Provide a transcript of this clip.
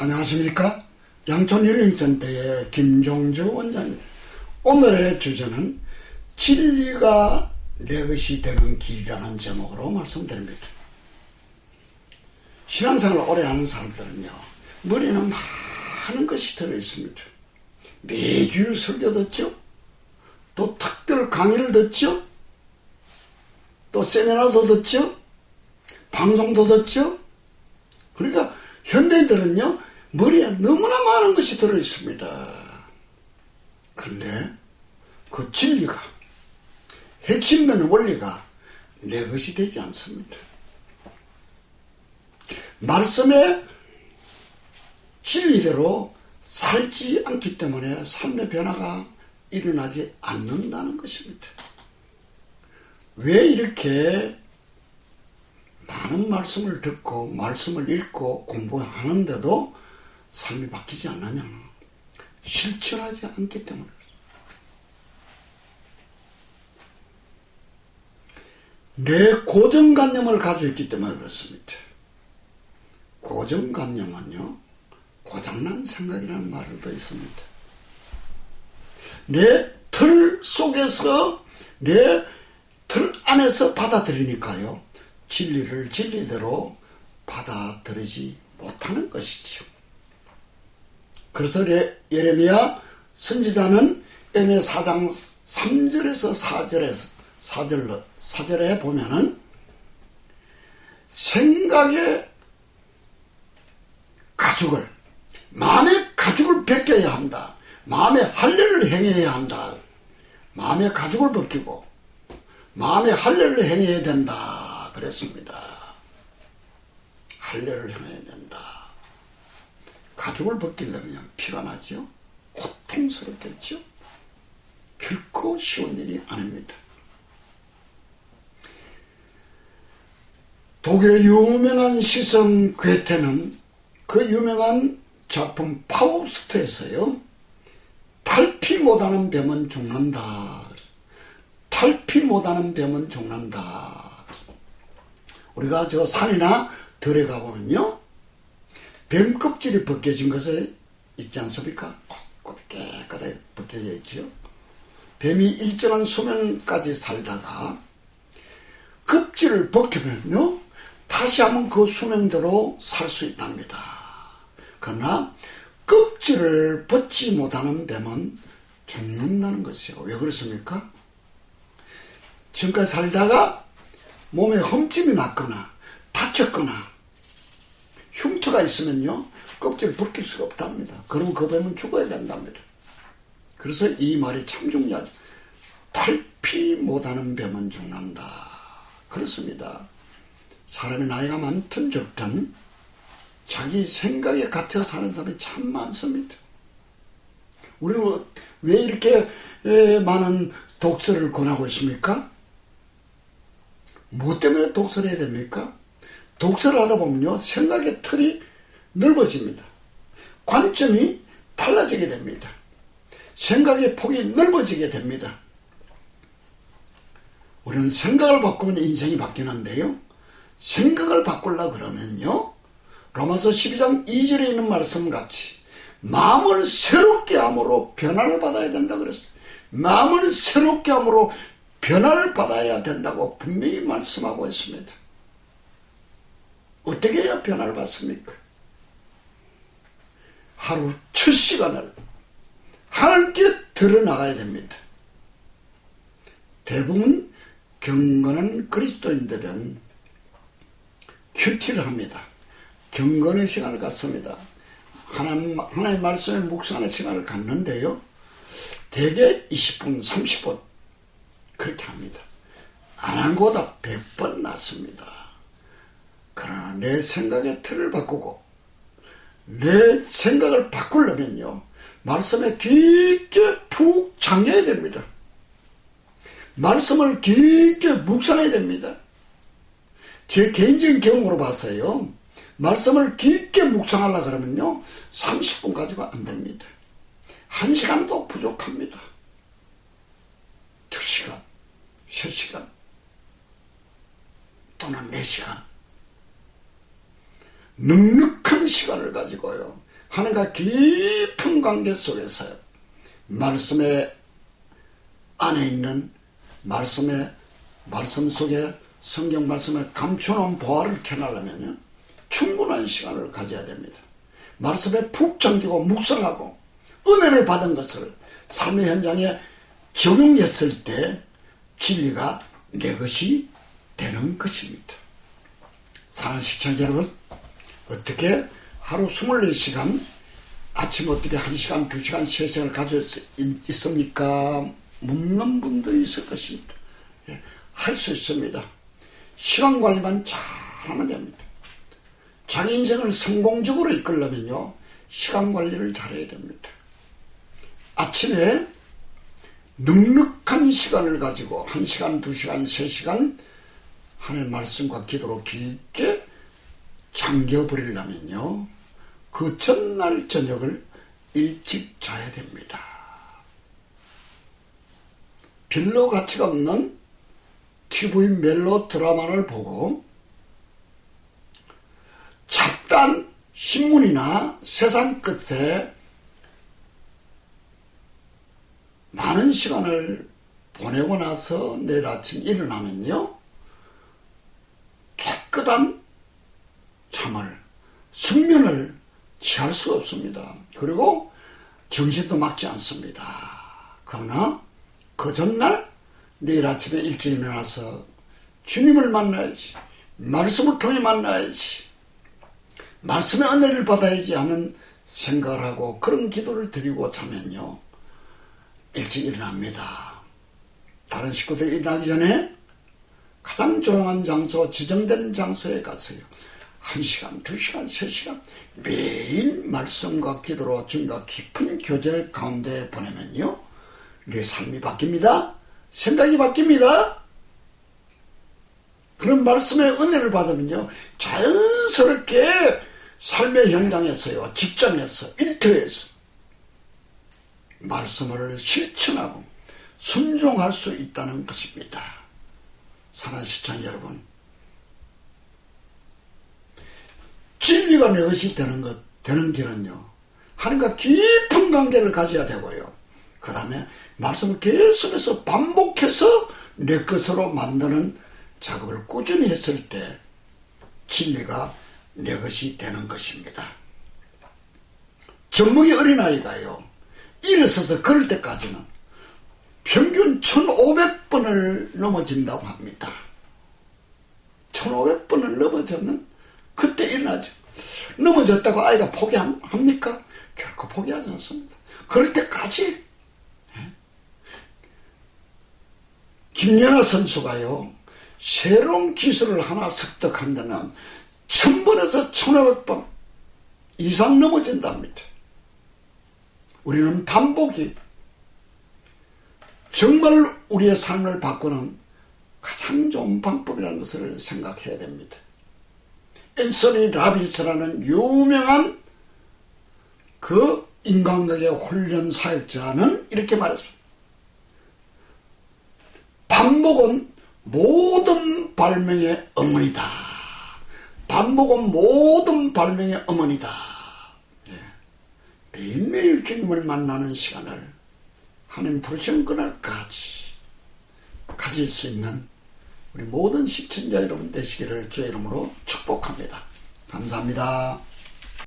안녕하십니까? 양촌 힐링센터의 김종주 원장입니다. 오늘의 주제는 진리가 내 것이 되는 길이라는 제목으로 말씀드립니다. 신앙생활 오래 하는 사람들은요, 머리는 많은 것이 들어있습니다. 매주 설교 듣죠? 또 특별 강의를 듣죠? 또 세미나도 듣죠? 방송도 듣죠? 그러니까 현대인들은요, 머리에 너무나 많은 것이 들어있습니다. 그런데 그 진리가, 핵심되는 원리가 내 것이 되지 않습니다. 말씀의 진리대로 살지 않기 때문에 삶의 변화가 일어나지 않는다는 것입니다. 왜 이렇게 많은 말씀을 듣고 말씀을 읽고 공부하는데도 삶이 바뀌지 않느냐. 실천하지 않기 때문에 내 고정관념을 가지고 있기 때문에 그렇습니다. 고정관념은요, 고장난 생각이라는 말을 더 있습니다. 내 틀 속에서, 내 틀 안에서 받아들이니까요, 진리를 진리대로 받아들이지 못하는 것이죠. 그래서 예레미야 선지자는 에메 4장 3절에서 4절에서 4절로 4절에 보면은 생각의 가죽을 마음의 가죽을 벗겨야 한다. 마음의 할례를 행해야 한다. 마음의 가죽을 벗기고 마음의 할례를 행해야 된다. 그랬습니다. 할례를 행해야 된다. 가죽을 벗기려면 피가 나죠. 고통스럽겠죠. 결코 쉬운 일이 아닙니다. 독일의 유명한 시성 괴테는 그 유명한 작품 파우스트에서요. 탈피 못하는 뱀은 죽는다. 탈피 못하는 뱀은 죽는다. 우리가 저 산이나 들에 가보면요. 뱀 껍질이 벗겨진 것에 있지 않습니까? 곧 깨끗하게 벗겨져 있죠. 뱀이 일정한 수명까지 살다가 껍질을 벗기면요. 다시 한번 그 수명대로 살 수 있답니다. 그러나 껍질을 벗지 못하는 뱀은 죽는다는 것이요. 왜 그렇습니까? 지금까지 살다가 몸에 흠집이 났거나 다쳤거나 흉터가 있으면요. 껍질을 벗길 수가 없답니다. 그러면 그 뱀은 죽어야 된답니다. 그래서 이 말이 참 중요하죠. 탈피 못하는 뱀은 죽는다. 그렇습니다. 사람이 나이가 많든 적든 자기 생각에 갇혀 사는 사람이 참 많습니다. 우리는 왜 이렇게 많은 독서를 권하고 있습니까? 무엇 때문에 독서를 해야 됩니까? 독서를 하다 보면요, 생각의 틀이 넓어집니다. 관점이 달라지게 됩니다. 생각의 폭이 넓어지게 됩니다. 우리는 생각을 바꾸면 인생이 바뀌는데요. 생각을 바꾸려 그러면요. 로마서 12장 2절에 있는 말씀 같이 마음을 새롭게 함으로 변화를 받아야 된다 그랬어요. 마음을 새롭게 함으로 변화를 받아야 된다고 분명히 말씀하고 있습니다. 변화를 받습니까? 하루 첫 시간을 하나님께 드러나가야 됩니다. 대부분 경건한 그리스도인들은 큐티를 합니다. 경건의 시간을 갖습니다. 하나님, 하나님 말씀을 묵상하는 시간을 갖는데요. 대개 20분, 30분 그렇게 합니다. 안 한 거보다 100번 낫습니다. 그러나 내 생각의 틀을 바꾸고 내 생각을 바꾸려면요. 말씀에 깊게 푹 잠겨야 됩니다. 말씀을 깊게 묵상해야 됩니다. 제 개인적인 경험으로 봤어요. 말씀을 깊게 묵상하려 그러면요. 30분 가지고 안 됩니다. 1시간도 부족합니다. 2시간, 3시간, 또는 4시간. 넉넉한 시간을 가지고요. 하나님과 깊은 관계 속에서 말씀의 안에 있는 말씀의 말씀 속에 성경 말씀을 감춰놓은 보화를 캐나려면요 충분한 시간을 가져야 됩니다. 말씀에 푹 잠기고 묵상하고 은혜를 받은 것을 삶의 현장에 적용했을 때 진리가 내 것이 되는 것입니다. 사랑하는 시청자 여러분 어떻게 하루 24시간 아침 어떻게 1시간, 2시간, 3시간을 가져 있습니까? 묻는 분들이 있을 것입니다. 예, 할수 있습니다. 시간 관리만 잘하면 됩니다. 자기 인생을 성공적으로 이끌려면요. 시간 관리를 잘해야 됩니다. 아침에 넉넉한 시간을 가지고 1시간, 2시간, 3시간 하나님 말씀과 기도로 깊게 잠겨버리려면요. 그 전날 저녁을 일찍 자야 됩니다. 별로 가치가 없는 TV 멜로 드라마를 보고 잡단 신문이나 세상 끝에 많은 시간을 보내고 나서 내일 아침 일어나면요. 깨끗한 잠을, 숙면을 취할 수 없습니다. 그리고 정신도 막지 않습니다. 그러나 그 전날 내일 아침에 일찍 일어나서 주님을 만나야지. 말씀을 통해 만나야지. 말씀의 은혜를 받아야지 하는 생각을 하고 그런 기도를 드리고 자면요. 일찍 일어납니다. 다른 식구들이 일어나기 전에 가장 조용한 장소, 지정된 장소에 가서요. 한 시간, 두 시간, 세 시간 매일 말씀과 기도로 주님과 깊은 교제 가운데 보내면요. 내 삶이 바뀝니다. 생각이 바뀝니다. 그런 말씀의 은혜를 받으면요. 자연스럽게 삶의 현장에서요. 직장에서, 일터에서 말씀을 실천하고 순종할 수 있다는 것입니다. 사랑하는 시청 여러분. 내 것이 되는 것, 되는 길은요. 하나님과 깊은 관계를 가져야 되고요. 그 다음에 말씀을 계속해서 반복해서 내 것으로 만드는 작업을 꾸준히 했을 때 진리가 내 것이 되는 것입니다. 전목이 어린아이가요. 일어서서 걸을 때까지는 평균 1500번을 넘어진다고 합니다. 1500번을 넘어졌는 그때 일어나죠. 넘어졌다고 아이가 포기합니까? 결코 포기하지 않습니다. 그럴 때까지 김연아 선수가요, 새로운 기술을 하나 습득한다면 천번에서 천오백 번 이상 넘어진답니다. 우리는 반복이 정말 우리의 삶을 바꾸는 가장 좋은 방법이라는 것을 생각해야 됩니다. 앤서니 라비스라는 유명한 그 인간극의 훈련 사역자는 이렇게 말했습니다. 반복은 모든 발명의 어머니다. 반복은 모든 발명의 어머니다. 예. 매일매일 주님을 만나는 시간을 하나님 부르신 그날까지 가질 수 있는 우리 모든 시청자 여러분 되시기를 주의 이름으로 축복합니다. 감사합니다.